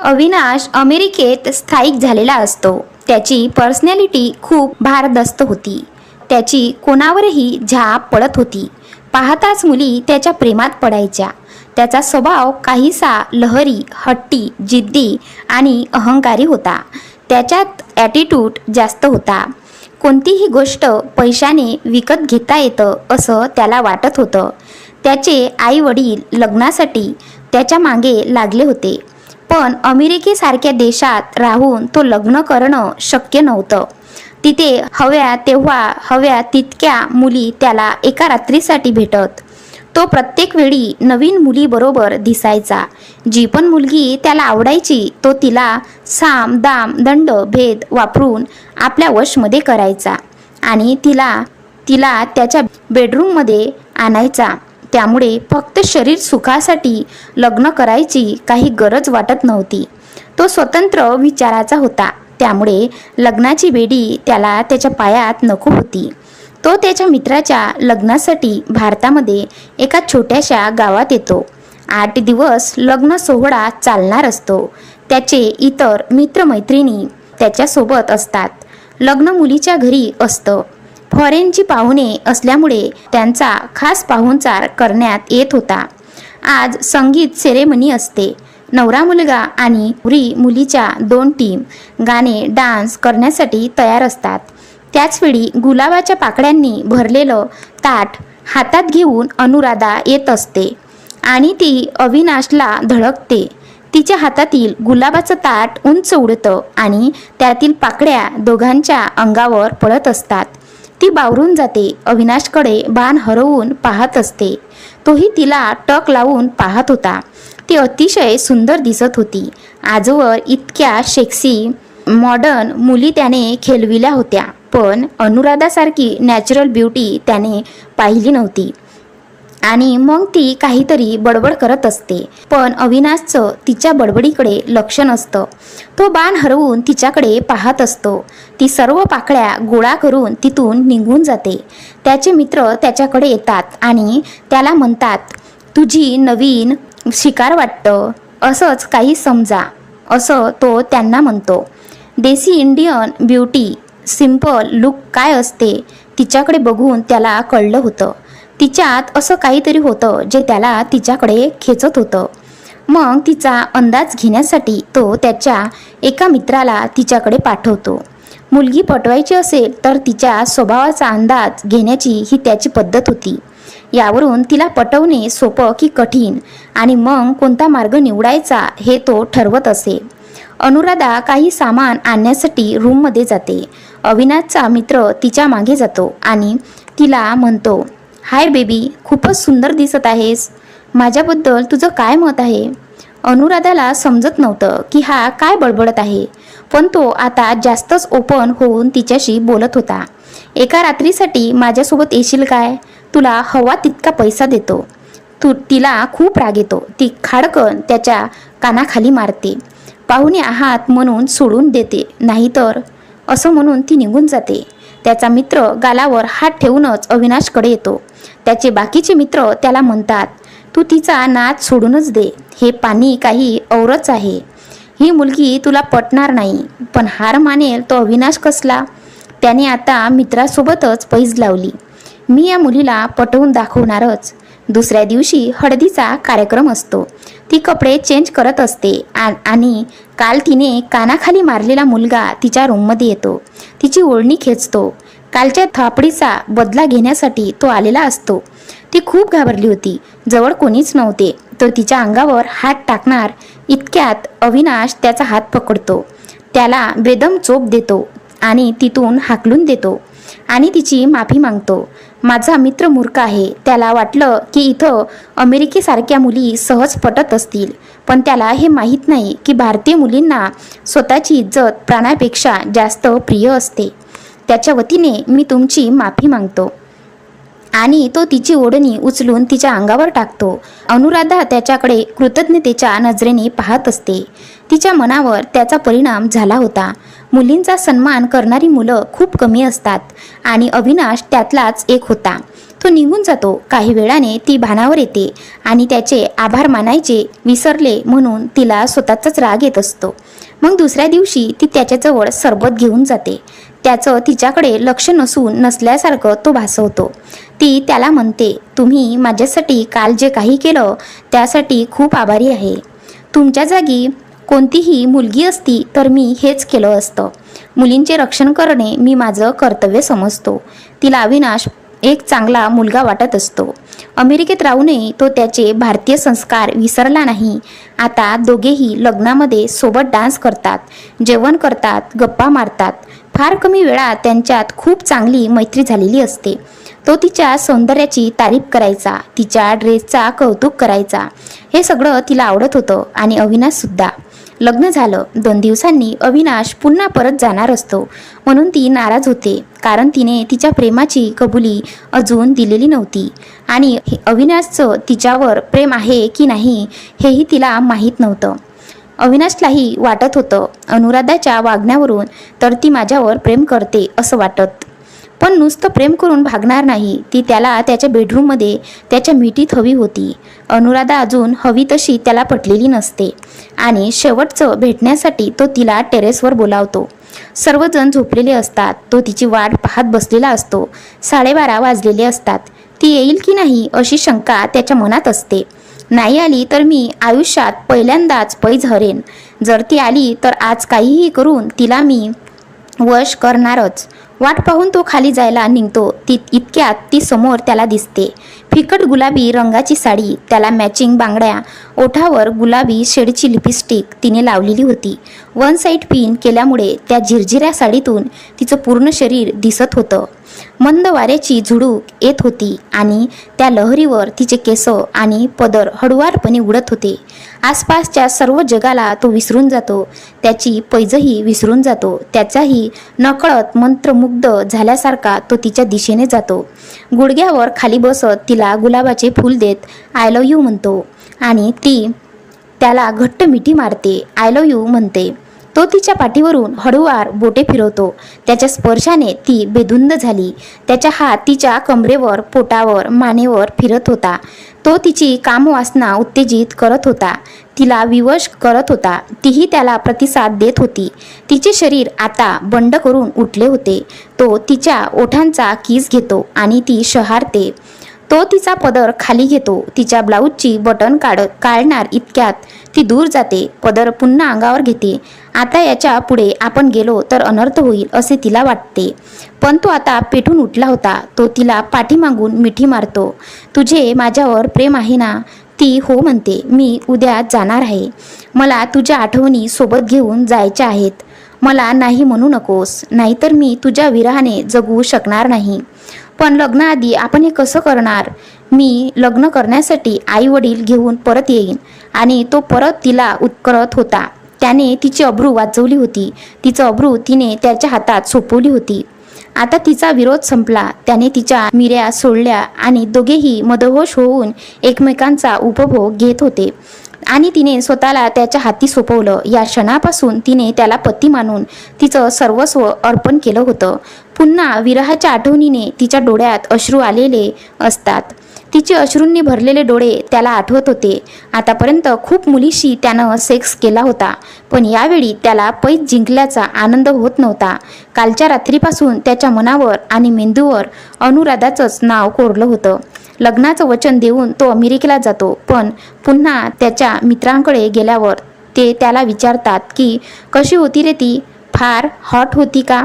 अविनाश अमेरिकेत स्थायिक झालेला असतो. त्याची पर्सनॅलिटी खूप भारदस्त होती. त्याची कोणावरही झाप पडत होती. पाहताच मुली त्याच्या प्रेमात पडायच्या. त्याचा स्वभाव काहीसा लहरी हट्टी जिद्दी आणि अहंकारी होता. त्याच्यात ॲटिट्यूड जास्त होता. कोणतीही गोष्ट पैशाने विकत घेता येतं असं त्याला वाटत होतं. त्याचे आई वडील लग्नासाठी त्याच्यामागे लागले होते. पण अमेरिकेसारख्या देशात राहून तो लग्न करणं शक्य नव्हतं. तिथे हव्या तेव्हा हव्या तितक्या मुली त्याला एका रात्रीसाठी भेटत. तो प्रत्येक वेळी नवीन मुलीबरोबर दिसायचा. जी पण मुलगी त्याला आवडायची तो तिला साम दाम दंड भेद वापरून आपल्या वशमध्ये करायचा आणि तिला तिला त्याच्या बेडरूममध्ये आणायचा. त्यामुळे फक्त शरीर सुखासाठी लग्न करायची काही गरज वाटत नव्हती. तो स्वतंत्र विचाराचा होता. त्यामुळे लग्नाची बेडी त्याला त्याच्या पायात नको होती. तो त्याच्या मित्राच्या लग्नासाठी भारतामध्ये एका छोट्याशा गावात येतो. आठ दिवस लग्न सोहळा चालणार असतो. त्याचे इतर मित्रमैत्रिणी त्याच्यासोबत असतात. लग्न मुलीच्या घरी असतं. फॉरेनची पाहुणे असल्यामुळे त्यांचा खास पाहुणचार करण्यात येत होता. आज संगीत सेरेमनी असते. नवरा मुलगा आणि हुरी मुलीच्या दोन टीम गाणे डान्स करण्यासाठी तयार असतात. त्याचवेळी गुलाबाच्या पाकळ्यांनी भरलेलं ताट हातात घेऊन अनुराधा येत असते आणि ती अविनाशला धडकते. तिच्या हातातील गुलाबाचं ताट उंच उडतं आणि त्यातील पाकड्या दोघांच्या अंगावर पडत असतात. ती बावरून जाते. अविनाशकडे बाण हरवून पाहत असते. तोही तिला टक लावून पाहत होता. ती अतिशय सुंदर दिसत होती. आजवर इतक्या शेक्सी मॉडर्न मुली त्याने खेळविल्या होत्या. पण अनुराधासारखी नॅचरल ब्युटी त्याने पाहिली नव्हती. आणि मग ती काहीतरी बडबड करत असते. पण अविनाशचं तिच्या बडबडीकडे लक्ष नसतं. तो बाण हरवून तिच्याकडे पाहत असतो. ती सर्व पाकळ्या गोळा करून तिथून निघून जाते. त्याचे मित्र त्याच्याकडे येतात आणि त्याला म्हणतात तुझी नवीन शिकार वाटतं. असंच काही समजा. असं तो त्यांना म्हणतो. Desi Indian beauty simple look काय असते? तिच्याकडे बघून त्याला कळलं होतं. तिच्यात असं काहीतरी होतं जे त्याला तिच्याकडे खेचत होतं. मग तिचा अंदाज घेण्यासाठी तो त्याच्या एका मित्राला तिच्याकडे पाठवतो. मुलगी पटवायची असेल तर तिच्या स्वभावाचा अंदाज घेण्याची ही त्याची पद्धत होती. यावरून तिला पटवणे सोपं की कठीण आणि मग कोणता मार्ग निवडायचा हे तो ठरवत असे. अनुराधा काही सामान आणण्यासाठी रूममध्ये जाते. अविनाशचा मित्र तिच्यामागे जातो आणि तिला म्हणतो हाय बेबी खूपच सुंदर दिसत आहेस. माझ्याबद्दल तुझं काय मत आहे? अनुराधाला समजत नव्हतं की हा काय बडबडत आहे पण तो आता जास्तच ओपन होऊन तिच्याशी बोलत होता. एका रात्रीसाठी माझ्यासोबत येशील काय? तुला हवा तितका पैसा देतो. तू तिला खूप राग येतो. ती खाडकन त्याच्या कानाखाली मारते. पाहुणे आहात म्हणून सोडून देते नाहीतर असं म्हणून ती निघून जाते. त्याचा मित्र गालावर हात ठेवूनच अविनाशकडे येतो. त्याचे बाकीचे मित्र त्याला म्हणतात तू तिचा नाच सोडूनच दे. हे पाणी काही औरच आहे. ही मुलगी तुला पटणार नाही. पण हार मानेल तो अविनाश कसला? त्याने आता मित्रासोबतच पैज लावली. मी या मुलीला पटवून दाखवणारच. दुसऱ्या दिवशी हळदीचा कार्यक्रम असतो. ती कपडे चेंज करत असते. आ- आणि काल तिने कानाखाली मारलेला मुलगा तिच्या रूममध्ये येतो. तिची ओळणी खेचतो. कालच्या थापडीचा बदला घेण्यासाठी तो आलेला असतो. ती खूप घाबरली होती. जवळ कोणीच नव्हते तो तिच्या अंगावर हात टाकणार इतक्यात अविनाश त्याचा हात पकडतो. त्याला बेदम चोप देतो आणि तिथून हाकलून देतो आणि तिची माफी मागतो. माझा मित्र मूर्ख आहे. त्याला वाटलं की इथं अमेरिकेसारख्या मुली सहज पटत असतील पण त्याला हे माहीत नाही की भारतीय मुलींना स्वतःची इज्जत प्राणापेक्षा जास्त प्रिय असते. त्याच्या वतीने मी तुमची माफी मागतो. आणि तो तिची ओढणी उचलून तिच्या अंगावर टाकतो. अनुराधा त्याच्याकडे कृतज्ञतेच्या नजरेने पाहत असते. तिच्या मनावर त्याचा परिणाम झाला होता. मुलींचा सन्मान करणारी मुलं खूप कमी असतात आणि अविनाश त्यातलाच एक होता. तो निघून जातो. काही वेळाने ती भानावर येते आणि त्याचे आभार मानायचे विसरले म्हणून तिला स्वतःचाच राग येत असतो. मग दुसऱ्या दिवशी ती त्याच्याजवळ सरबत घेऊन जाते. त्याचं तिच्याकडे लक्ष नसून नसल्यासारखं तो भासवतो. ती त्याला म्हणते तुम्ही माझ्यासाठी काल जे काही केलं त्यासाठी खूप आभारी आहे. तुमच्या जागी कोणतीही मुलगी असती तर मी हेच केलं असतं. मुलींचे रक्षण करणे मी माझं कर्तव्य समजतो. तिला अविनाश एक चांगला मुलगा वाटत असतो. अमेरिकेत राहूनही तो त्याचे भारतीय संस्कार विसरला नाही. आता दोघेही लग्नामध्ये सोबत डान्स करतात जेवण करतात गप्पा मारतात. फार कमी वेळात त्यांच्यात खूप चांगली मैत्री झालेली असते. तो तिच्या सौंदर्याची तारीफ करायचा तिच्या ड्रेसचा कौतुक करायचा. हे सगळं तिला आवडत होतं आणि अविनाशसुद्धा लग्न झालं दोन दिवसांनी अविनाश पुन्हा परत जाणार असतो. म्हणून ती नाराज होते कारण तिने तिच्या प्रेमाची कबुली अजून दिलेली नव्हती. आणि अविनाशचं तिच्यावर प्रेम आहे की नाही हेही तिला माहीत नव्हतं. अविनाशलाही वाटत होतं अनुराधाच्या वागण्यावरून तर ती माझ्यावर प्रेम करते असं वाटत. पण नुसतं प्रेम करून भागणार नाही ती त्याला त्याच्या बेडरूममध्ये त्याच्या मिठीत हवी होती. अनुराधा अजून हवी तशी त्याला पटलेली नसते. आणि शेवटचं भेटण्यासाठी तो तिला टेरेसवर बोलावतो. सर्वजण झोपलेले असतात तो तिची वाट पाहत बसलेला असतो. साडेबारा वाजलेले असतात. ती येईल की नाही अशी शंका त्याच्या मनात असते. नाही आली तर मी आयुष्यात पहिल्यांदाच पैज हरेन जर ती आली तर आज काहीही करून तिला मी वश करणारच. वाट पाहून तो खाली जायला निघतो. ती इतक्यात ती समोर त्याला दिसते. फिकट गुलाबी रंगाची साडी त्याला मॅचिंग बांगड्या ओठावर गुलाबी शेडची लिपस्टिक तिने लावलेली होती. वन साईड पिन केल्यामुळे त्या झिरझिऱ्या साडीतून तिचं पूर्ण शरीर दिसत होतं. मंद वाऱ्याची झुडूक येत होती आणि त्या लहरीवर तिचे केस आणि पदर हळुवारपणे उडत होते. आसपासच्या सर्व जगाला तो विसरून जातो. त्याची पैजही विसरून जातो. त्याचाही नकळत मंत्रमुग्ध झाल्यासारखा तो तिच्या दिशेने जातो. गुडघ्यावर खाली बसत तिला गुलाबाचे फूल देत आय लव यू म्हणतो. आणि ती त्याला घट्ट मिठी मारते. आय लव यू म्हणते. तो तिच्या पाठीवरून हळूवार बोटे फिरवतो. त्याच्या स्पर्शाने ती बेधुंद झाली. त्याच्या हात तिच्या कमरेवर पोटावर मानेवर फिरत होता. तो तिची कामवासना उत्तेजित करत होता. तिला विवश करत होता. तीही त्याला प्रतिसाद देत होती. तिचे शरीर आता बंड करून उठले होते. तो तिच्या ओठांचा किस घेतो आणि ती शहारते. तो तिचा पदर खाली घेतो. तिच्या ब्लाऊजची बटन काढ काढणार इतक्यात ती दूर जाते. पदर पुन्हा अंगावर घेते. आता याच्यापुढे आपण गेलो तर अनर्थ होईल असे तिला वाटते. पण तो आता पेटून उठला होता. तो तिला पाठीमागून मिठी मारतो. तुझे माझ्यावर प्रेम आहे ना? ती हो म्हणते. मी उद्या जाणार आहे. मला तुझ्या आठवणी सोबत घेऊन जायच्या आहेत. मला नाही म्हणू नकोस. नाहीतर मी तुझ्या विरहाने जगू शकणार नाही. पण लग्नाआधी आपण हे कसं करणार? मी लग्न करण्यासाठी आई वडील घेऊन परत येईन आणि तो परत तिला उत्करत होता. त्याने तिची अब्रू वाचवली होती. तिचं अब्रू तिने त्याच्या हातात सोपवली होती. आता तिचा विरोध संपला. त्याने तिच्या मिऱ्या सोडल्या आणि दोघेही मदहोश होऊन एकमेकांचा उपभोग घेत होते. आणि तिने स्वतःला त्याच्या हाती सोपवलं. या क्षणापासून तिने त्याला पती मानून तिचं सर्वस्व अर्पण केलं होतं. पुन्हा विरहाच्या आठवणीने तिच्या डोळ्यात अश्रू आलेले असतात. तिचे अश्रूंनी भरलेले डोळे त्याला आठवत होते. आतापर्यंत खूप मुलीशी त्यानं सेक्स केला होता. पण यावेळी त्याला पैज जिंकल्याचा आनंद होत नव्हता. कालच्या रात्रीपासून त्याच्या मनावर आणि मेंदूवर अनुराधाचंच नाव कोरलं होतं. लग्नाचं वचन देऊन तो अमेरिकेला जातो. पण पुन्हा त्याच्या मित्रांकडे गेल्यावर ते त्याला विचारतात की कशी होती रे ती? फार हॉट होती का?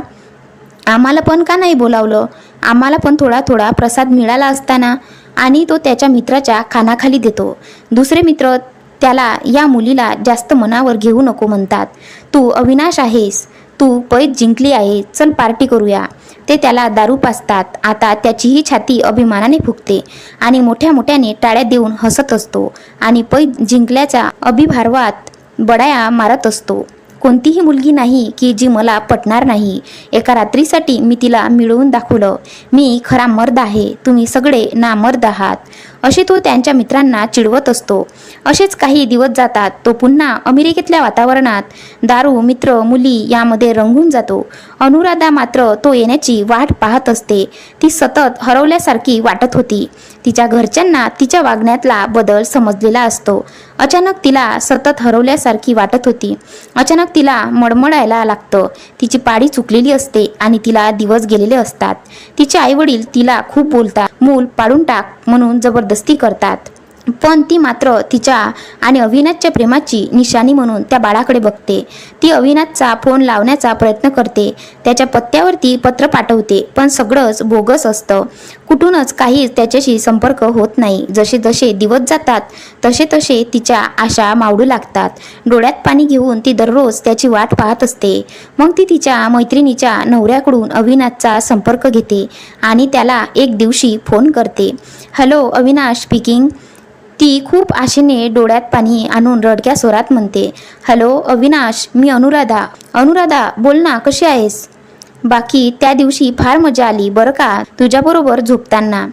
आम्हाला पण का नाही बोलावलं? आम्हाला पण थोडा थोडा प्रसाद मिळाला असताना आणि तो त्याच्या मित्राच्या खानाखाली देतो. दुसरे मित्र त्याला या मुलीला जास्त मनावर घेऊ नको म्हणतात. तू अविनाश आहेस. तू पैत जिंकली आहे. चल पार्टी करूया. ते त्याला दारू पाजतात. आता त्याचीही छाती अभिमानाने फुगते आणि मोठ्या मोठ्याने टाळ्या देऊन हसत असतो आणि पैत जिंकल्याच्या अभिभार्वात बडाया मारत असतो. कोणतीही मुलगी नाही की जी मला पटणार नाही. एका रात्रीसाठी मी तिला मिळवून दाखवलं. मी खरा मर्द आहे. तुम्ही सगळे ना मर्द आहात. असे तो त्यांच्या मित्रांना चिडवत असतो. असेच काही दिवस जातात. तो पुन्हा अमेरिकेतल्या वातावरणात दारू मित्र मुली यामध्ये रंगून जातो. अनुराधा मात्र तो येण्याची वाट पाहत असते. ती सतत हरवल्यासारखी वाटत होती. तिच्या घरच्यांना तिच्या वागण्यातला बदल समजलेला असतो. अचानक तिला सतत हरवल्यासारखी वाटत होती. अचानक तिला मडमडायला लागतं. तिची पाडी चुकलेली असते आणि तिला दिवस गेलेले असतात. तिचे आईवडील तिला खूप बोलतात. मूल पाडून टाक म्हणून जबरदस्त जबरदस्ती करतात. पण ती मात्र तिच्या आणि अविनाशच्या प्रेमाची निशाणी म्हणून त्या बाळाकडे बघते. ती अविनाशचा फोन लावण्याचा प्रयत्न करते. त्याच्या पत्त्यावरती पत्र पाठवते पण सगळंच बोगस असतं. कुठूनच काहीच त्याच्याशी संपर्क होत नाही. जसे जसे दिवस जातात तसे तसे तिच्या आशा मावडू लागतात. डोळ्यात पाणी घेऊन ती दररोज त्याची वाट पाहत असते. मग ती तिच्या मैत्रिणीच्या नवऱ्याकडून अविनाशचा संपर्क घेते आणि त्याला एक दिवशी फोन करते. Hello Avinash speaking. ती खूप आशेने डोळ्यात पाणी आणून रडक्या स्वरात म्हणते हॅलो अविनाश मी अनुराधा. अनुराधा बोल ना कशी आहेस? बाकी त्या दिवशी फार मजा आली बरं का तुझ्याबरोबर झोपताना.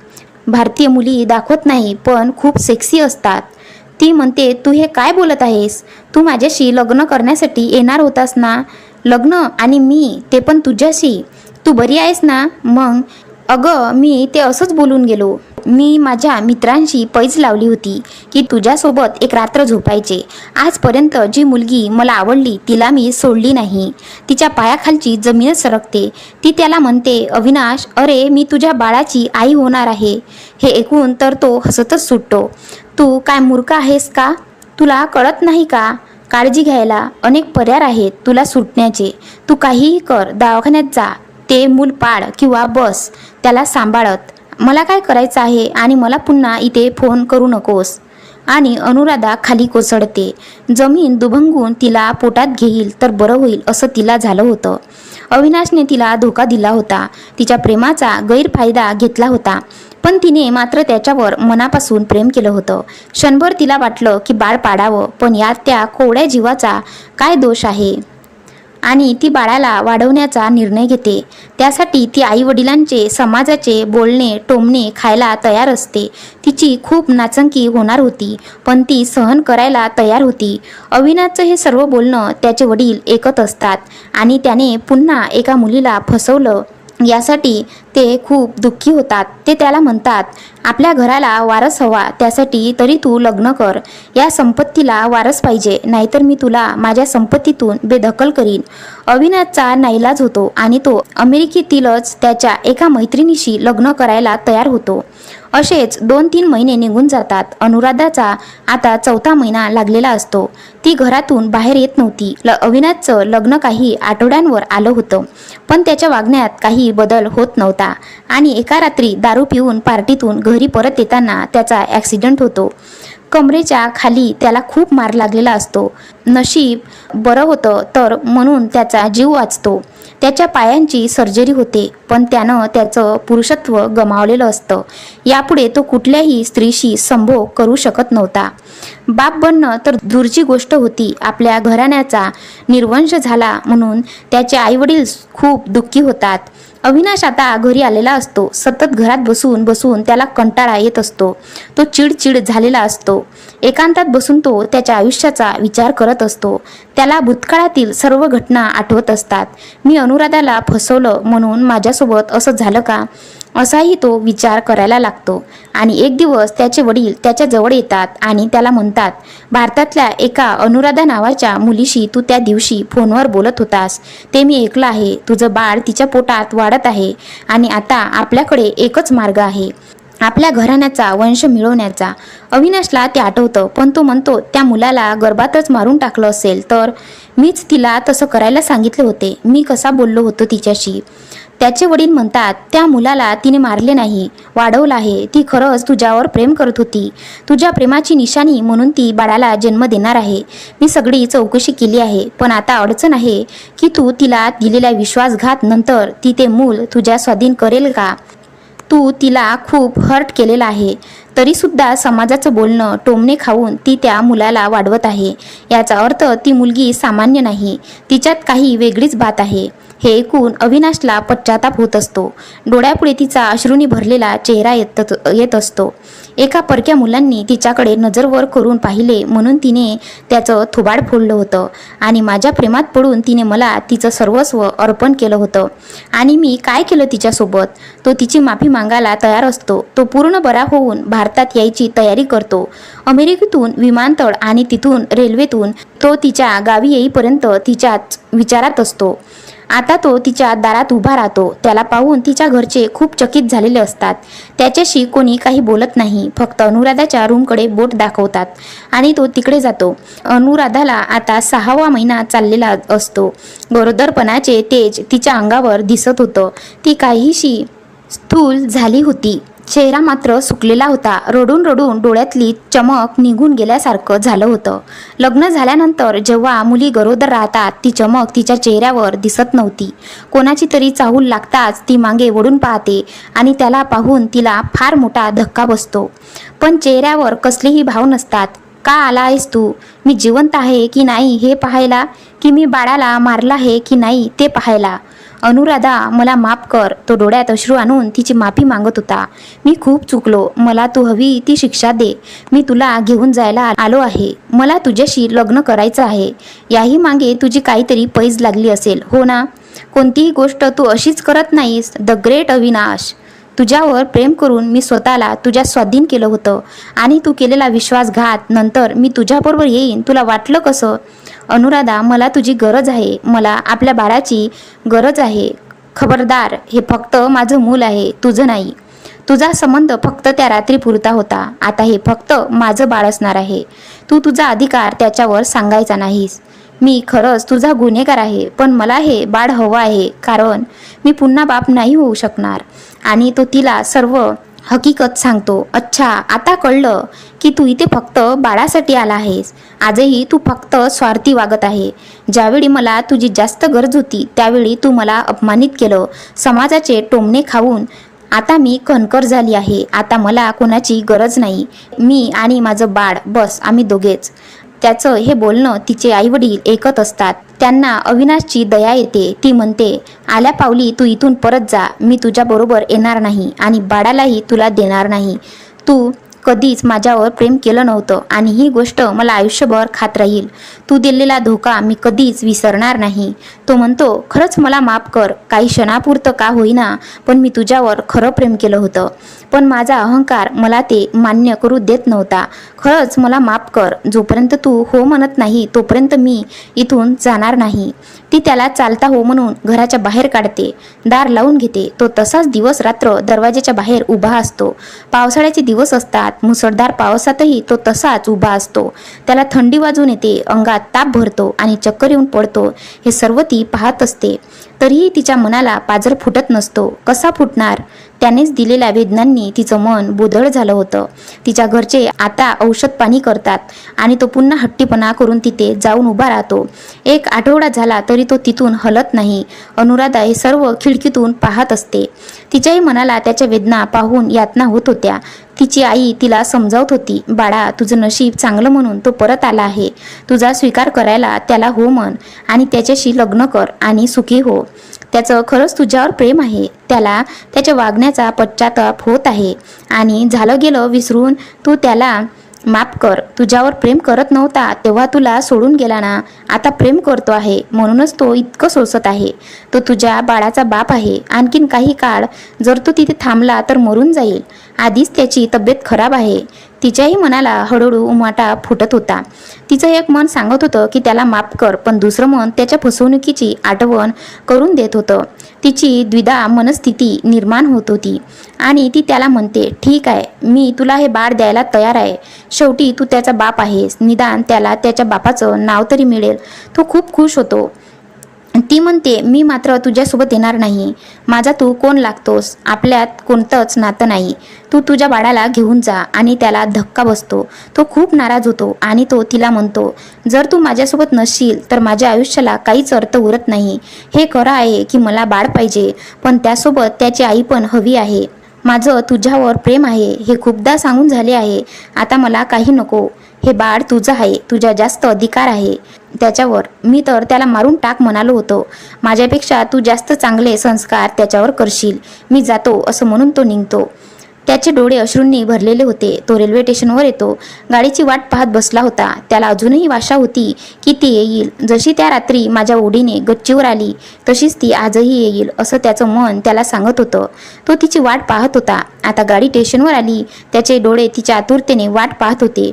भारतीय मुली दाखवत नाही पण खूप सेक्सी असतात. ती म्हणते तू हे काय बोलत आहेस? तू माझ्याशी लग्न करण्यासाठी येणार होतास ना? लग्न आणि मी ते पण तुझ्याशी. तू बरी आहेस ना? मग अगं मी ते असंच बोलून गेलो. मी माझ्या मित्रांशी पैज लावली होती की तुझ्यासोबत एक रात्र झोपायचे. आजपर्यंत जी मुलगी मला आवडली तिला मी सोडली नाही. तिच्या पायाखालची जमीनच सरकते. ती त्याला म्हणते अविनाश अरे मी तुझ्या बाळाची आई होणार आहे. हे ऐकून तर तो हसतच सुटतो. तू काय मूर्ख आहेस का? तुला कळत नाही का? काळजी घ्यायला अनेक पर्याय आहेत तुला सुटण्याचे. तू काहीही कर दवाखान्यात जा. ते मूल पाड किंवा बस त्याला सांभाळत. मला काय करायचं आहे आणि मला पुन्हा इथे फोन करू नकोस. आणि अनुराधा खाली कोसळते. जमीन दुभंगून तिला पोटात घेईल तर बरं होईल असं तिला झालं होतं. अविनाशने तिला धोका दिला होता. तिच्या प्रेमाचा गैरफायदा घेतला होता. पण तिने मात्र त्याच्यावर मनापासून प्रेम केलं होतं. क्षणभर तिला वाटलं की बाळ पाडावं पण यात त्या कोवड्या जीवाचा काय दोष आहे? आणि ती बाळाला वाढवण्याचा निर्णय घेते. त्यासाठी ती आई वडिलांचे समाजाचे बोलणे टोमणे खायला तयार असते. तिची खूप नाचंकी होणार होती पण ती सहन करायला तयार होती. अविनाशचं हे सर्व बोलणं त्याचे वडील ऐकत असतात आणि त्याने पुन्हा एका मुलीला फसवलं. यासाठी ते खूप दुःखी होतात. ते त्याला म्हणतात आपल्या घराला वारस हवा त्यासाठी तरी तू लग्न कर. या संपत्तीला वारस पाहिजे नाहीतर मी तुला माझ्या संपत्तीतून बेदखल करीन. अविनाशचा नाईलाज होतो आणि तो अमेरिकेतीलच त्याच्या एका मैत्रिणीशी लग्न करायला तयार होतो. असेच दोन तीन महिने निघून जातात. अनुराधाचा आता चौथा महिना लागलेला असतो. ती घरातून बाहेर येत नव्हती. ल अविनाशचं लग्न काही आठवड्यांवर आलं होतं. पण त्याच्या वागण्यात काही बदल होत नव्हता. आणि एका रात्री दारू पिऊन पार्टीतून घरी परत येताना त्याचा ॲक्सिडेंट होतो. कमरेच्या खाली त्याला खूप मार लागलेला असतो. नशीब बरं होतं तर म्हणून त्याचा जीव वाचतो. त्याच्या पायांची सर्जरी होते पण त्यानं त्याचं पुरुषत्व गमावलेलं असतं. यापुढे तो कुठल्याही स्त्रीशी संभोग करू शकत नव्हता. बाप बनणं तर दूरची गोष्ट होती आपल्या घराण्याचा निर्वंश झाला म्हणून त्याचे आईवडील खूप दुःखी होतात. अविनाश आता घरी आलेला असतो. सतत घरात बसून बसून त्याला कंटाळा येत असतो. तो चिडचिड झालेला असतो. एकांतात बसून तो त्याच्या आयुष्याचा विचार करत असतो. त्याला भूतकाळातील सर्व घटना आठवत असतात. मी अनुराधाला फसवलं म्हणून माझ्यासोबत असं झालं का? असाही तो विचार करायला लागतो. आणि एक दिवस त्याचे वडील त्याच्याजवळ येतात आणि त्याला म्हणतात भारतातल्या एका अनुराधा नावाच्या मुलीशी तू त्या दिवशी फोनवर बोलत होतास. ते मी ऐकलं आहे. तुझं बाळ तिच्या पोटात वाढत आहे आणि आता आपल्याकडे एकच मार्ग आहे. आपल्या घराण्याचा वंश मिळवण्याचा. अविनाशला ते आठवतं पण तो म्हणतो त्या मुलाला गर्भातच मारून टाकलं असेल तर मीच तिला तसं करायला सांगितले होते. मी कसा बोललो होतो तिच्याशी? त्याचे वडील म्हणतात त्या मुलाला तिने मारले नाही वाढवलं आहे. ती खरंच तुझ्यावर प्रेम करत होती. तुझ्या प्रेमाची निशाणी म्हणून ती बाळाला जन्म देणार आहे. मी सगळी चौकशी केली आहे पण आता अडचण आहे की तू तिला दिलेला विश्वासघात नंतर ती ते मूल तुझ्या स्वाधीन करेल का? तू तिला खूप हर्ट केलेला आहे. तरीसुद्धा समाजाचं बोलणं टोमणे खाऊन ती त्या मुलाला वाढवत आहे. याचा अर्थ ती मुलगी सामान्य नाही. तिच्यात काही वेगळीच बात आहे. हे ऐकून अविनाशला पश्चाताप होत असतो. डोळ्यापुढे तिचा अश्रूंनी भरलेला चेहरा येत येत असतो. एका परक्या मुलांनी तिच्याकडे नजर वर करून पाहिले म्हणून तिने त्याचं थुबाड फोडलं होतं आणि माझ्या प्रेमात पडून तिने मला तिचं सर्वस्व अर्पण केलं होतं. आणि मी काय केलं तिच्यासोबत? तो तिची माफी मागायला तयार असतो. तो पूर्ण बरा होऊन भारतात यायची तयारी करतो. अमेरिकेतून विमानतळ आणि तिथून रेल्वेतून तो तिच्या गावी येईपर्यंत तिच्याच विचारात असतो. आता तो तिच्या दारात उभा राहतो. त्याला पाहून तिच्या घरचे खूप चकित झालेले असतात. त्याच्याशी कोणी काही बोलत नाही. फक्त अनुराधाच्या रूमकडे बोट दाखवतात आणि तो तिकडे जातो. अनुराधाला आता सहावा महिना चाललेला असतो. गरोदरपणाचे तेज तिच्या अंगावर दिसत होतं. ती काहीशी स्थूल झाली होती. चेहरा मात्र सुकलेला होता. रडून रडून डोळ्यातली चमक निघून गेल्यासारखं झालं होतं. लग्न झाल्यानंतर जेव्हा मुली गरोदर राहतात ती चमक तिच्या चेहऱ्यावर दिसत नव्हती. कोणाची तरी चाहूल लागताच ती मागे वळून पाहते आणि त्याला पाहून तिला फार मोठा धक्का बसतो. पण चेहऱ्यावर कसलेही भाव नसतात. का आला आहेस तू? मी जिवंत आहे की नाही हे पाहायला? की मी बाळाला मारला आहे की नाही ते पाहायला? अनुराधा मला माफ कर. तो डोळ्यात अश्रू आणून तिची माफी मागत होता. मी खूप चुकलो. मला तू हवी ती शिक्षा दे. मी तुला घेऊन जायला आलो आहे. मला तुझ्याशी लग्न करायचं आहे. याही मागे तुझी काहीतरी पैज लागली असेल. हो ना? कोणतीही गोष्ट तू अशीच करत नाहीस. The great Avinash. तुझ्यावर प्रेम करून मी स्वतःला तुझ्या स्वाधीन केलं होतं. आणि तू केलेला विश्वासघात नंतर मी तुझ्याबरोबर येईन. तुला वाटलं कसं? अनुराधा मला तुझी गरज आहे. मला आपल्या बाळाची गरज आहे. खबरदार हे फक्त माझं मूल आहे तुझं नाही. तुझा संबंध फक्त त्या रात्री पुरता होता. आता हे फक्त माझं बाळ असणार आहे. तू तुझा अधिकार त्याच्यावर सांगायचा नाहीस. मी खरंच तुझा गुन्हेगार आहे पण मला हे बाळ हवं आहे कारण मी पुन्हा बाप नाही होऊ शकणार. आणि तो तिला सर्व हकीकत सांगतो. अच्छा आता कळलं की तू इथे फक्त बाळासाठी आला आहेस. आजही तू फक्त स्वार्थी वागत आहे. ज्यावेळी मला तुझी जास्त गरज होती त्यावेळी तू मला अपमानित केलं. समाजाचे टोमणे खाऊन आता मी कणकर झाली आहे. आता मला कोणाची गरज नाही. मी आणि माझं बाळ बस आम्ही दोघेच. त्याचं हे बोलणं तिचे आईवडील ऐकत असतात. त्यांना अविनाशची दया येते. ती म्हणते आल्या पावली तू इथून परत जा. मी तुझ्याबरोबर येणार नाही आणि बाळालाही तुला देणार नाही. तू कधीच माझ्यावर प्रेम केलं नव्हतं आणि ही गोष्ट मला आयुष्यभर खात राहील. तू दिलेला धोका मी कधीच विसरणार नाही. तो म्हणतो खरंच मला माफ कर. काही क्षणापुरतं का होईना पण मी तुझ्यावर खरं प्रेम केलं होतं. पण माझा अहंकार मला ते मान्य करू देत नव्हता. खरंच मला माफ कर. जोपर्यंत तू हो म्हणत नाही तोपर्यंत मी इथून जाणार नाही. ती त्याला चालता हो म्हणून घराच्या बाहेर काढते. दार लावून घेते. तो तसाच दिवस रात्र दरवाजाच्या बाहेर उभा असतो. पावसाळ्याचे दिवस असतात. मुसळधार पावसातही तो तसाच उभा असतो. त्याला थंडी वाजून येते. अंगात ताप भरतो आणि चक्कर येऊन पडतो. हे सर्व ती पाहत असते. तरीही तिच्या मनाला पाजर फुटत नसतो. कसा फुटणार? त्यानेच दिलेल्या वेदनांनी तिचं मन बुदळ झालं होतं. तिच्या घरचे आता औषध पाणी करतात आणि तो पुन्हा हट्टीपणा करून तिथे जाऊन उभा राहतो. एक आठवडा झाला तरी तो तिथून हलत नाही. अनुराधा हे सर्व खिडकीतून पाहत असते. तिच्याही मनाला त्याच्या वेदना पाहून यातना होत होत्या. तिची आई तिला समजावत होती बाळा तुझं नशीब चांगलं म्हणून तो परत आला आहे. तुझा स्वीकार करायला त्याला हो म्हण आणि त्याच्याशी लग्न कर आणि सुखी हो. त्याचं खरंच तुझ्यावर प्रेम आहे. त्याला त्याच्या वागण्याचा पश्चाताप होत आहे. आणि झालं गेलं विसरून तू त्याला माफ कर. तुझ्यावर प्रेम करत नव्हता तेव्हा तुला सोडून गेला ना. आता प्रेम करतो आहे. म्हणूनच तो इतकं सोसत आहे. तो तुझ्या बाळाचा बाप आहे. आणखीन काही काळ जर तो तिथे थांबला तर मरून जाईल. आधीच त्याची तब्येत खराब आहे. तिच्याही मनाला हळूहळू उमाटा फुटत होता. तिचं एक मन सांगत होतं की त्याला माफ कर पण दुसरं मन त्याच्या फसवणुकीची आठवण करून देत होतं. तिची द्विधा मनस्थिती निर्माण होत होती. आणि ती त्याला म्हणते ठीक आहे मी तुला हे बाळ द्यायला तयार आहे. शेवटी तू त्याचा बाप आहेस. निदान त्याला त्याच्या बापाचं नाव तरी मिळेल. तो खूप खुश होतो. ती म्हणते मी मात्र तुझ्यासोबत येणार नाही. माझा तू कोण लागतोस? आपल्यात कोणतंच नातं नाही. तू तुझ्या बाळाला घेऊन जा आणि त्याला धक्का बसतो. तो खूप नाराज होतो आणि तो तिला म्हणतो जर तू माझ्यासोबत नसशील तर माझ्या आयुष्याला काहीच अर्थ उरत नाही. हे खरं आहे की मला बाळ पाहिजे पण त्यासोबत त्याची आई पण हवी आहे. माझं तुझ्यावर प्रेम आहे हे खूपदा सांगून झाले आहे. आता मला काही नको. हे बाळ तुझं आहे तुझ्या जास्त अधिकार आहे. त्याच्यावर मी तर त्याला मारून टाक म्हणालो होतो. माझ्यापेक्षा तू जास्त चांगले संस्कार त्याच्यावर करशील. मी जातो असं म्हणून तो निघतो. त्याचे डोळे अश्रूंनी भरलेले होते. तो रेल्वे स्टेशनवर येतो. गाडीची वाट पाहत बसला होता. त्याला अजूनही आशा होती की ती येईल. जशी त्या रात्री माझ्या ओढीने गच्चीवर आली तशीच ती आजही येईल असं त्याचं मन त्याला सांगत होतं. तो तिची वाट पाहत होता. आता गाडी स्टेशनवर आली. त्याचे डोळे तिच्या आतुरतेने वाट पाहत होते.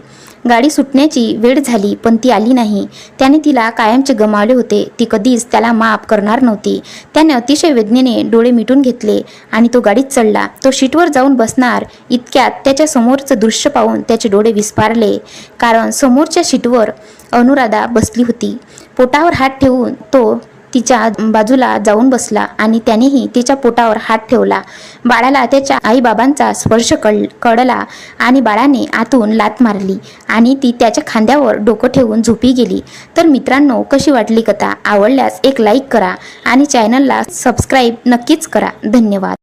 गाडी सुटण्याची वेळ झाली पण ती आली नाही. त्याने तिला कायमचे गमावले होते. ती कधीच त्याला माफ करणार नव्हती. त्याने अतिशय वेदनेने डोळे मिटून घेतले आणि तो गाडीत चढला. तो शीटवर जाऊन बसणार इतक्यात त्याच्या समोरचं दृश्य पाहून त्याचे डोळे विस्पारले कारण समोरच्या शीटवर अनुराधा बसली होती. पोटावर हात ठेवून तो तिच्या बाजूला जाऊन बसला आणि त्यानेही तिच्या पोटावर हात ठेवला. बाळाला त्याच्या आईबाबांचा स्पर्श कळ कळला आणि बाळाने आतून लात मारली आणि ती त्याच्या खांद्यावर डोकं ठेवून झोपी गेली. तर मित्रांनो कशी वाटली कथा? आवडल्यास एक लाईक करा आणि चॅनलला सबस्क्राईब नक्कीच करा. धन्यवाद.